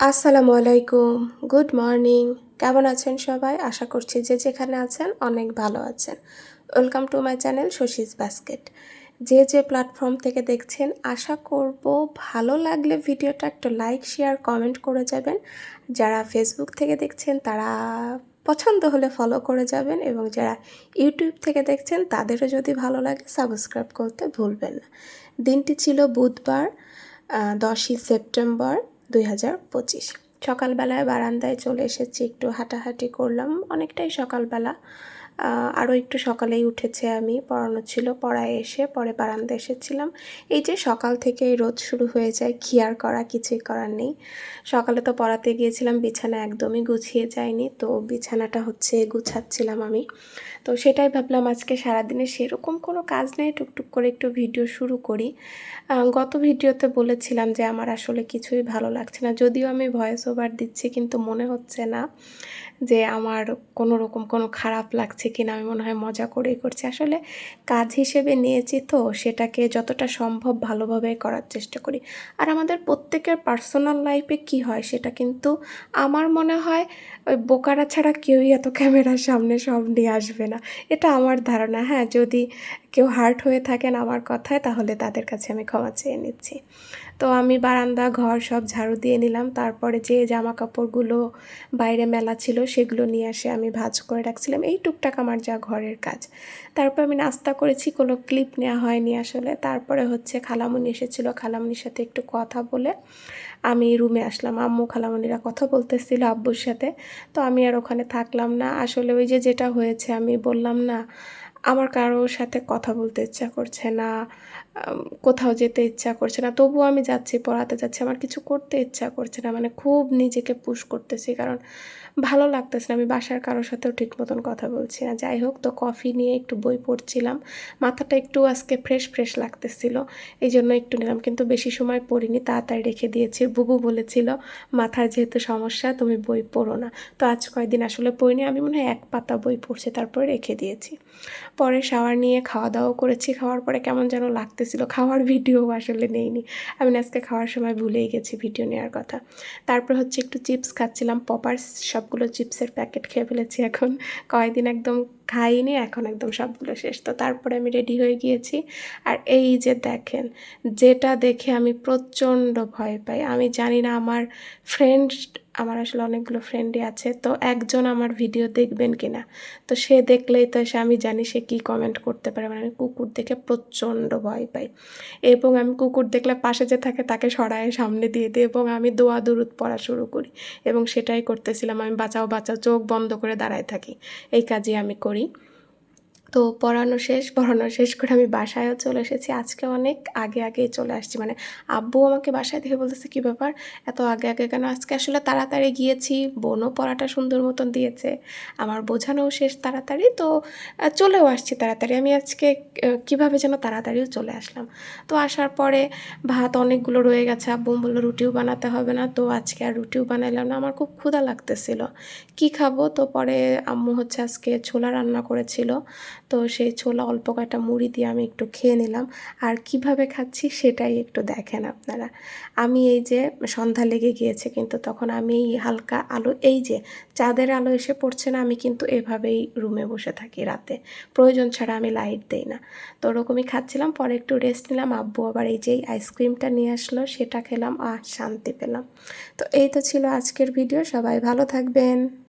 আসসালামু আলাইকুম। Good morning. কেমন আছেন সবাই? আশা করছি যে যেখানে আছেন অনেক ভালো আছেন। Welcome to my channel Shashi's basket. যে যে প্ল্যাটফর্ম থেকে দেখছেন, আশা করব ভালো লাগলে ভিডিওটা একটু লাইক, শেয়ার, কমেন্ট করে যাবেন। যারা ফেসবুক থেকে দেখছেন, তারা পছন্দ হলে ফলো করে যাবেন এবং যারা ইউটিউব থেকে দেখছেন, তাদেরও যদি ভালো লাগে, সাবস্ক্রাইব করতে ভুলবেন না। দিনটি ছিল বুধবার দশই সেপ্টেম্বর। দুই হাজার পঁচিশ। সকালবেলায় বারান্দায় চলে এসেছি একটু হাঁটাহাঁটি করলাম। অনেকটাই সকালবেলা। আরও একটু সকালেই উঠেছে আমি, পড়ানো ছিল, পড়ায় এসে পরে বারান্দা এসেছিলাম। এই যে সকাল থেকে রোদ শুরু হয়ে যায় খিয়ার করা কিছুই করার নেই। সকালে তো পড়াতে গিয়েছিলাম, বিছানা একদমই গুছিয়ে যায়নি, তো বিছানাটা হচ্ছে গুছাচ্ছিলাম আমি। তো সেটাই ভাবলাম আজকে সারাদিনে সেরকম কোনো কাজ নেই, টুকটুক করে একটু ভিডিও শুরু করি। গত ভিডিওতে বলেছিলাম যে আমার আসলে কিছুই ভালো লাগছে না, যদিও আমি ভয়েস ওভার দিচ্ছি, কিন্তু মনে হচ্ছে না। যে আমার কোনো রকম কোনো খারাপ লাগছে কিনা, আমি মনে হয় মজা করেই করছি। আসলে কাজ হিসেবে নিয়েছি তো, সেটাকে যতটা সম্ভব ভালোভাবে করার চেষ্টা করি। আর আমাদের প্রত্যেকের পার্সোনাল লাইফে কি হয় সেটা কিন্তু আমার মনে হয় ওই বোকারা ছাড়া কেউই এত ক্যামেরার সামনে সব নিয়ে আসবে না। এটা আমার ধারণা। হ্যাঁ যদি কেউ হার্ট হয়ে থাকেন আমার কথায়, তাহলে তাদের কাছে আমি ক্ষমা চেয়ে নিচ্ছি। তো আমি বারান্দা, ঘর সব ঝাড়ু দিয়ে নিলাম। তারপরে যে জামা কাপড়গুলো বাইরে মেলা ছিল, সেগুলো নিয়ে আসে আমি ভাজ করে রাখছিলাম। এই টুকটাক আমার যা ঘরের কাজ। তারপর আমি নাস্তা করেছি, কোনো ক্লিপ নেওয়া হয়নি আসলে। তারপরে হচ্ছে খালামুনি এসেছিল। খালামুনির সাথে একটু কথা বলে আমি রুমে আসলাম। আম্মু খালামুনিরা কথা বলতেছিল আব্বুর সাথে। তো আমি আর ওখানে থাকলাম না। আসলে ওই যে যেটা হয়েছে, আমি বললাম না আমার কারোর সাথে কথা বলতে ইচ্ছা করছে না কোথাও যেতে ইচ্ছা করছে না, তবুও আমি যাচ্ছি, পড়াতে যাচ্ছি, আমার কিছু করতে ইচ্ছা করছে না মানে খুব নিজেকে পুশ করতেছি, কারণ ভালো লাগতেছে না, আমি বাসার কারোর সাথেও ঠিক মতন কথা বলছি না। যাই হোক, তো কফি নিয়ে একটু বই পড়ছিলাম, মাথাটা একটু আজকে ফ্রেশ ফ্রেশ লাগতেছিল, এই জন্য একটু নিলাম, কিন্তু বেশি সময় পড়িনি, তাড়াতাড়ি রেখে দিয়েছি, বুবু বলেছিল, মাথার যেহেতু সমস্যা, তুমি বই পড়ো না। তো আজ কয়েকদিন আসলে পড়িনি, আমি মনে হয় এক পাতা বই পড়ছি, তারপরে রেখে দিয়েছি। পরে শাওয়ার নিয়ে খাওয়া দাওয়া করেছি। খাওয়ার পরে কেমন যেন লাগতেছিল। খাওয়ার ভিডিও আসলে নেইনি। আমি আজকে খাওয়ার সময় ভুলেই গেছি ভিডিও নেওয়ার কথা। তারপর হচ্ছে একটু চিপস খাচ্ছিলাম। পপার্স সবগুলো চিপসের প্যাকেট খেয়ে ফেলেছি এখন। কয়েকদিন একদম খাইনি, এখন একদম সবগুলো শেষ। তো তারপরে আমি রেডি হয়ে গিয়েছি। আর এই যে দেখেন, যেটা দেখে আমি প্রচণ্ড ভয় পাই। আমি জানি না আমার ফ্রেন্ড আমার আসলে অনেকগুলো ফ্রেন্ডই আছে। তো একজন আমার ভিডিও দেখবেন কিনা? তো সে দেখলেই তো সে, আমি জানি সে কী কমেন্ট করতে পারে। মানে আমি কুকুর দেখে প্রচণ্ড ভয় পাই। এবং আমি কুকুর দেখলে পাশে যে থাকে, তাকে সরায় সামনে দিয়ে দিই এবং আমি দোয়া দুরুদ পড়া শুরু করি। এবং সেটাই করতেছিলাম। আমি বাঁচাও বাঁচাও, চোখ বন্ধ করে দাঁড়ায় থাকি। এই কাজই আমি করি। করি তো পড়ানো শেষ পড়ানো শেষ করে আমি বাসায়ও চলে এসেছি। আজকে অনেক আগে আগে চলে আসছি। মানে আব্বু আমাকে বাসায় দেখে বলতেছে, কী ব্যাপার? এত আগে আগে কেন? আজকে আসলে তাড়াতাড়ি গিয়েছি। বোনও পড়াটা সুন্দর মতন দিয়েছে। আমার বোঝানোও শেষ তাড়াতাড়ি। তো চলেও আসছি তাড়াতাড়ি। আমি আজকে কীভাবে যেন তাড়াতাড়িও চলে আসলাম। তো আসার পরে ভাত অনেকগুলো রয়ে গেছে। আব্বু বলল, রুটিও বানাতে হবে না। তো আজকে আর রুটিও বানাইলাম না। আমার খুব ক্ষুধা লাগতেছিল। কি খাব? তো পরে আম্মু হচ্ছে আজকে ছোলা রান্না করেছিল। তো সেই ছোলা অল্প কয়েকটা মুড়ি দিয়ে আমি একটু খেয়ে নিলাম। আর কীভাবে খাচ্ছি সেটাই একটু দেখেন আপনারা। আমি এই যে সন্ধ্যা লেগে গিয়েছে কিন্তু তখন আমি এই হালকা আলো, এই যে চাঁদের আলো এসে পড়ছে না, আমি কিন্তু এভাবেই রুমে বসে থাকি রাতে। প্রয়োজন ছাড়া আমি লাইট দেই না। তো ওরকমই খাচ্ছিলাম, পরে একটু রেস্ট নিলাম, আব্বু আবার এই যে আইসক্রিমটা নিয়ে আসলো, সেটা খেলাম আর শান্তি পেলাম। তো এই তো ছিল আজকের ভিডিও সবাই ভালো থাকবেন।